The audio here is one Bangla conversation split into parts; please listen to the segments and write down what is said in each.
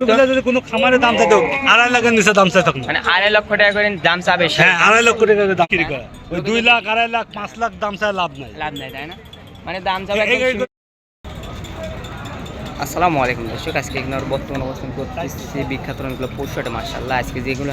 এগুলো যদি কোনো খামারে দাম থাকে আড়াই লাখের নিচে দাম চাই তখন মানে আড়াই লক্ষ টাকা করে দাম চাবে হ্যাঁ আড়াই লক্ষ টাকা করে দাম বিক্রি করে। ওই দুই লাখ আড়াই লাখ পাঁচ লাখ দাম চাই লাভ নাই। লাভ নাই তাই না? মানে দাম চাবে আসসালামু আলাইকুম দর্শক আজকে এগুলোর বর্তমান অবস্থান করতেছি। বিখ্যাত পশুটা মার্শাল্লাহ আজকে যেগুলো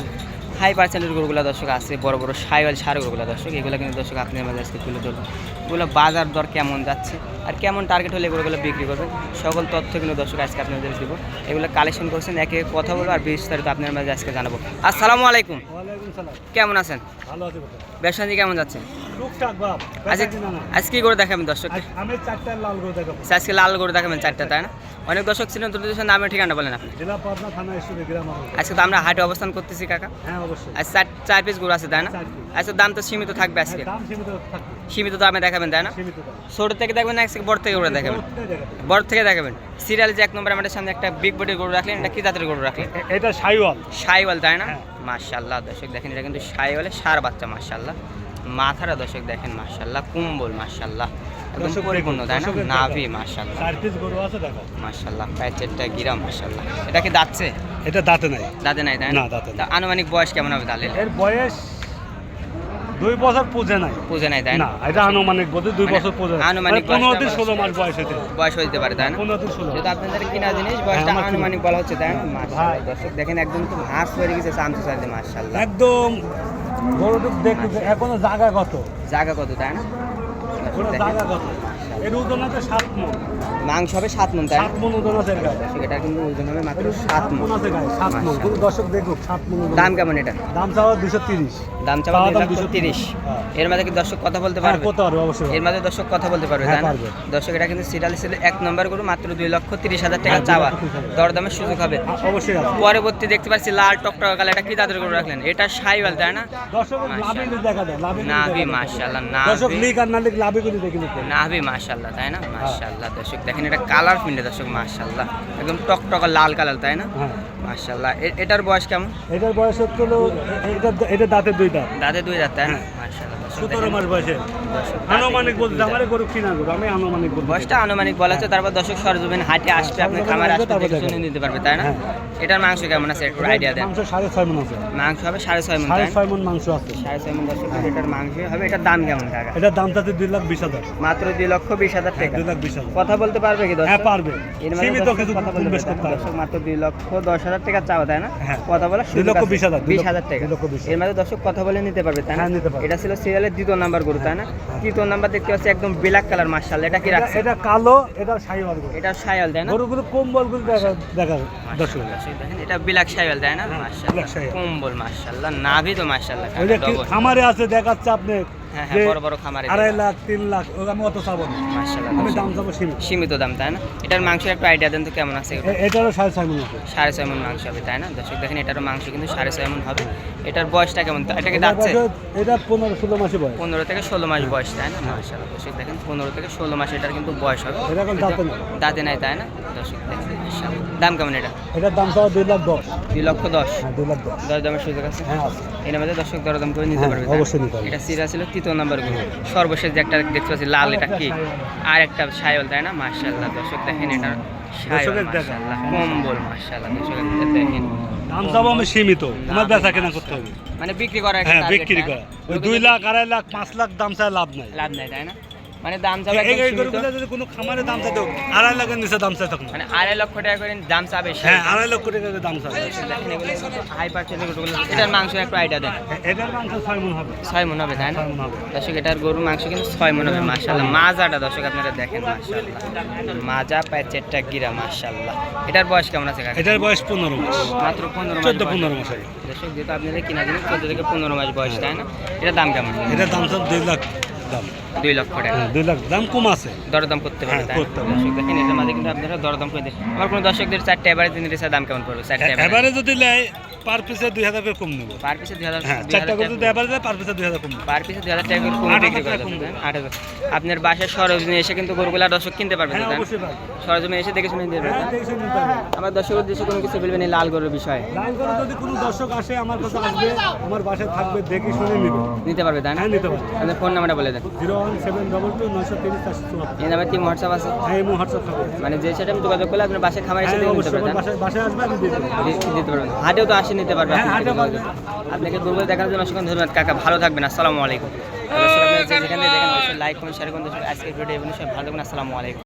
হাই পার্সেন্টের গরুগুলো দর্শক আছে বড় বড় সাইওয়াল সার গরুগুলো দর্শক এগুলো কিন্তু দর্শক আপনি আমাদের আজকে তুলে ধরবেন এগুলো বাজার দর কেমন যাচ্ছে আর কেমন টার্গেট হলে এগুলোগুলো বিক্রি করবেন সকল তথ্য কিন্তু দর্শক আজকে আপনাদের দিব। এগুলো কালেকশন করছেন একে একে কথা বলব আর বিস্তারিত আপনার মাঝে আজকে জানাব। আসসালামু আলাইকুম। কেমন আছেন? ভালো আছি ব্যবসা কেমন যাচ্ছে আজকে। আজকে করে দেখাবেন দর্শক করে আজকে লাল গরু দেখাবেন চারটা তাই না? অনেক দর্শক ছিলেন তোদের নামের ঠিকানা বলেন আপনি। আজকে তো আমরা হাটে অবস্থান করতেছি কাকা। হ্যাঁ অবশ্যই। চার চার পিস গরু আছে তাই না। আজকে দাম তো সীমিত থাকবে আজকে। হ্যাঁ, সীমিত দামে দেখাবেন তাই না? ছোট থেকে দেখবেন না আজকে বড় থেকে গরু দেখাবেন। বড় থেকে দেখাবেন। সিরিয়াল যে এক নম্বর আমাদের সামনে একটা বিগ বডির গরু রাখলেন এটা কি জাতের গরু রাখলেন? এটা সাইওয়াল সাইওয়াল তাই না? হ্যাঁ। মার্শাল্লাহ দর্শক দেখেন এটা কিন্তু সাইওয়ালে সার বাচ্চা মার্শাল্লাহ মাথাটা দর্শক দেখেন মার্শাল্লাহ কুম্বল মার্শাল্লাহ একদম পরিপূর্ণ তাই না? নাভি দেখা। মার্শাল্লাহ চার পিস গরু আছে দেখো মার্শাল্লাহ মার্শাল্লাহ এটা কি দাঁতছে? এটা দাঁতে নাই। দাঁতে নাই তাই না, দাঁতে আনুমানিক বয়স কেমন হবে তাহলে? এর বয়স দুই বছর পুজে নাই। পুজো নাই তাই না? এটা আনুমানিক বোধ দুই মানে বছর পুজে আনুমানিক পনেরো বয়সটা দিন ষোলো মাস বয়স হতে বয়স যেতে পারে তাই না? পনেরো দিন ষোলো যেহেতু আপনাদের কিনা জিনিস বয়সটা হ্যাঁ। আনুমানিক বলা হচ্ছে তাই না? মার্শাল্লাহ দর্শক দেখেন একদম তো ঘাস হয়ে গেছে চামচু সাইডে মার্শাল্লাহ একদম গরুটুক দেখতে এখনও জায়গা কত? জায়গা কত তাই না? এখনও জায়গা কত? এর ওজন আছে সাত মন। মাংস হবে সাত মন তাই না? সাত মন ওজন আছে এর কিন্তু ওজন হবে মাত্র সাত মন আছে সাত কিন্তু দর্শক দেখুক সাত মন দাম কেমন এটা? দাম চাওয়া দুশো তিরিশ। দাম চাওয়া 230 তিরিশ। হ্যাঁ। এর মাঝে কি দর্শক কথা বলতে হ্যাঁ পারবে অবশ্যই। এর মাঝে দর্শক কথা বলতে পারবে হ্যাঁ, তাই দর্শক এটা কিন্তু সিরিয়াল ছিল এক নম্বর করে মাত্র দুই লক্ষ তিরিশ হাজার টাকা হ্যাঁ, চাওয়া। দরদামের সুযোগ হবে। হ্যাঁ, অবশ্যই পরবর্তী দেখতে পাচ্ছি লাল টকটকা কালে এটা কি জাতের করে রাখলেন? এটা সাইওয়াল তাই না? দর্শক লাভে দেখা যায় লাভে নাভি দেখা যায়। দর্শক লিক আর না লাভে দেখে নিতে। হবে। নাভি মাশাআল্লাহ তাই না? মাশাআল্লাহ দর্শক দেখেন এটা কালার পিন্ডে দর্শক মাশাআল্লাহ। একদম টকটকা লাল কালার তাই না? হ্যাঁ। মাশাআল্লাহ এ- এটার বয়স কেমন? এটার বয়স হচ্ছে এটা এটা দাঁতের দুই দাঁত। দাঁতে দুই দাঁত তাই না? সতেরো মাস বয়সে। আনুমানিক বলতে আমার গরু কিনা গরু আমি আনুমানিক বলতে বয়সটা আনুমানিক বলা হচ্ছে তারপর দর্শক সরজমিন হাটে আসবে আপনি খামার আসবে, দেখে শুনে নিতে পারবে তাই না? হ্যাঁ। এটার মাংস কেমন আছে একটু আইডিয়া দেন। মাংস সাড়ে ছয় মন আছে। মাংস হবে সাড়ে ছয় মন সাড়ে ছয় মন মাংস আছে। সাড়ে ছয় মন দর্শক এটার মাংস হবে এটার দাম কেমন টাকা এটার দাম তাতে দুই লাখ বিশ হাজার। মাত্র দুই লক্ষ বিশ হাজার টাকা দুই লাখ বিশ হাজার। কথা বলতে পারবে কি দর্শক? হ্যাঁ পারবে। মানে সীমিত কিছু কথা বলতে দর্শক মাত্র দুই লক্ষ দশ হাজার টাকা চাওয়া তাই না? হ্যাঁ। কথা বলা দুই লক্ষ বিশ হাজার, বিশ হাজার টাকা। লক্ষ বিশ এর মধ্যে দর্শক কথা বলে নিতে পারবে তাই না? হ্যাঁ। এটা ছিল সিরিয়ালের দ্বিতীয় নাম্বার গরু তাই না? তৃতীয় নাম্বার দেখতে পাচ্ছি একদম ব্ল্যাক কালার মার্শাল এটা কি রাখছে এটা কালো এটা সাইওয়াল গরু। এটা শাইওয়াল তাই না? গরুগুলো কম্বলগুলো দেখা দেখা দর্শক দেখেন, এটা বিলাক সাইওয়াল তাই না? মার্শাল black সাইওয়াল। কম্বল মার্শাল্লাহ নাভি তো মার্শাল্লাহ খামারে আছে দেখাচ্ছে আপনি? হ্যাঁ হ্যাঁ বড় বড় খামারে আড়াই লাখ তিন লাখ আমি অত চাবো না। আমি দাম চাবো সীমিত। সীমিত দাম তাই না? এটার মাংস একটু আইডিয়া দেন তো কেমন আছে এটারও সাড়ে ছয় মন সাড়ে ছয় মন মাংস হবে তাই না? দর্শক দেখেন এটারও মাংস কিন্তু সাড়ে ছয় মন হবে। এটার বয়সটা কেমন? এটাকে এটা পনেরো ষোলো মাসে বয়স। পনেরো থেকে ষোলো মাস বয়স তাই না? দর্শক দেখেন পনেরো থেকে ষোলো মাস এটার কিন্তু বয়স হবে। দাঁতে নাই। তাই না? দর্শক দেখেন দাম কেমন এটা? এটার দাম চাওয়া দুই লাখ দশ। দুই লক্ষ দশ। হ্যাঁ দুই দশ। দামের সুযোগ আছে? হ্যাঁ আছে। এর দর্শক দরদাম করে নিতে হ্যাঁ, পারবে অবশ্যই এটা সিরা ছিল তৃতীয় নাম্বারগুলো সর্বশেষ যে একটা দেখতে পাচ্ছি লাল এটা কি? আর একটা সায়ল তাই না? মার্শাল্লাহ দর্শক দেখেন এটা। সায়ল দর্শকের দেখা। মার্শাল্লাহ কম্বল মার্শাল্লাহ দর্শক দেখেন। দাম চাবো আমি সীমিত আমার বেচা কেনা করতে হবে। মানে বিক্রি করা একটা হ্যাঁ বিক্রি করা। ওই দুই লাখ আড়াই লাখ পাঁচ লাখ দাম চাই লাভ নাই। লাভ নাই তাই না? মানে দাম চাবে। গরুগুলো যদি কোনো খামারে দাম চাই আড়াই লাখের নিচে দাম চাই তখন মানে আড়াই লক্ষ টাকা করে দাম চাবে। হ্যাঁ আড়াই লক্ষ টাকা করে দাম এগুলো হাই পার্সেন্টের গরুগুলো এটার মাংস একটু আইডিয়া দেন। এটার মাংস ছয় মন হবে। ছয় মন হবে তাই না? দর্শক এটার গরুর মাংস কিন্তু ছয় মন হবে মাশাল্লাহ মাজাটা দর্শক আপনারা দেখেন মাশাল্লাহ মাজা প্যাচেরটা গিরা মাশাল্লাহ এটার বয়স কেমন আছে কাকা? এটার বয়স পনেরো মাস। মাত্র পনেরো মাস চোদ্দ। পনেরো মাস দর্শক যেহেতু আপনাদের কিনা জিনিস চোদ্দ থেকে পনেরো মাস বয়স তাই না? এটার দাম কেমন? এটার দাম চাই দুই লাখ দাম। দুই লক্ষ টাকা। হ্যাঁ দুই লাখ। দাম কম আছে। দরদাম করতে পারে হ্যাঁ, তাই না? করতে পারে। দর্শক দেখেন এটার মাঝে কিন্তু আপনারা দরদাম করে দিন আমার কোনো দর্শকদের চারটে এবারে দিন দাম কেমন পড়বে? চারটে এবারে এবারে যদি নেয় পার পিসে দুই হাজার করে কম নেব। পার পিসে দুই হাজার হ্যাঁ চারটা করে যদি এবারে পার পিসে দুই হাজার কম পার পিসে দুই হাজার টাকা করে কমে বিক্রি হাজার করা টাকা যাবে, কমবে। তাই না? আট হাজার। আপনার বাসার সরজমিনে এসে কিন্তু গরুগুলা দর্শক কিনতে পারবেন সরজমিনে এসে দেখে শুনে পারবেন আমার দর্শকের উদ্দেশ্যে কোনো কিছু বলবেন লাল গরুর বিষয়ে। যদি কোনো দর্শক আসে আমার কাছে আসবে আমার বাসায় থাকবে দেখে শুনে নিবে। নিতে পারবে তাই না? নিতে পারবে। আপনার ফোন নাম্বারটা বলে দেন। Zero one seven double two নয়শো তিরিশ চারশো চুয়াত্তর। এই নামে কি হোয়াটসঅ্যাপ আছে? হ্যাঁ এই হোয়াটসঅ্যাপ থাকবে। মানে যে সেটা আমি যোগাযোগ করলে আপনার বাসায় খামার এসে হ্যাঁ দিয়ে পারবেন বাসায় বাসায় আসবে আমি দিয়ে দেবো। দি- দিতে পারবেন। হাটেও তো আসে নিতে পারবেন হ্যাঁ। আপনাকে গুগল দেখার জন্য অসংখ্য ধন্যবাদ। কাকা ভালো থাকবেন। আসসালামু আলাইকুম। যেখানে দেখেন লাইক কমেন্ট শেয়ার করুন। আজকের ভিডিও এই পর্যন্ত। ভালো থাকবেন। আসসালামু আলাইকুম।